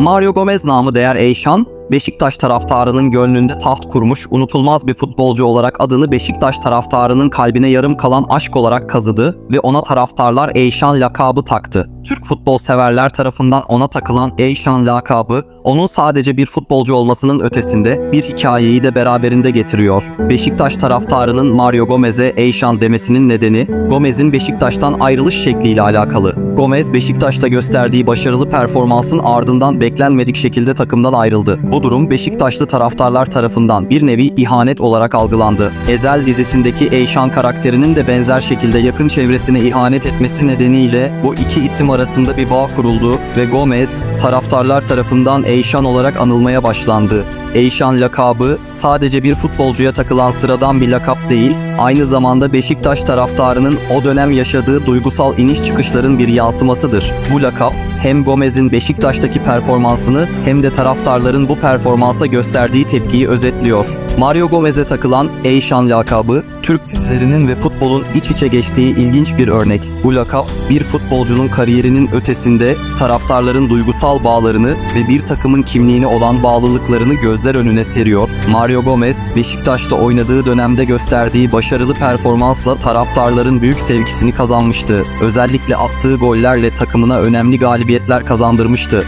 Mario Gomez namı değer Eyşan, Beşiktaş taraftarının gönlünde taht kurmuş unutulmaz bir futbolcu olarak adını Beşiktaş taraftarının kalbine yarım kalan aşk olarak kazıdı ve ona taraftarlar Eyşan lakabı taktı. Türk futbol severler tarafından ona takılan Eyşan lakabı onun sadece bir futbolcu olmasının ötesinde bir hikayeyi de beraberinde getiriyor. Beşiktaş taraftarının Mario Gomez'e Eyşan demesinin nedeni Gomez'in Beşiktaş'tan ayrılış şekliyle alakalı. Gomez Beşiktaş'ta gösterdiği başarılı performansın ardından beklenmedik şekilde takımdan ayrıldı. Bu durum Beşiktaşlı taraftarlar tarafından bir nevi ihanet olarak algılandı. Ezel dizisindeki Eyşan karakterinin de benzer şekilde yakın çevresine ihanet etmesi nedeniyle bu iki isim arasında bir bağ kuruldu ve Gomez taraftarlar tarafından Eyşan olarak anılmaya başlandı. Eyşan lakabı sadece bir futbolcuya takılan sıradan bir lakap değil, aynı zamanda Beşiktaş taraftarının o dönem yaşadığı duygusal iniş çıkışların bir yansımasıdır. Bu lakap hem Gomez'in Beşiktaş'taki performansını hem de taraftarların bu performansa gösterdiği tepkiyi özetliyor. Mario Gomez'e takılan Eyşan lakabı Türk dizilerinin ve futbolun iç içe geçtiği ilginç bir örnek. Bu lakap bir futbolcunun kariyerinin ötesinde taraftarların duygusal bağlarını ve bir takımın kimliğine olan bağlılıklarını gözler önüne seriyor. Mario Gomez, Beşiktaş'ta oynadığı dönemde gösterdiği başarılı performansla taraftarların büyük sevgisini kazanmıştı. Özellikle attığı gollerle takımına önemli galibiyetler kazandırmıştı.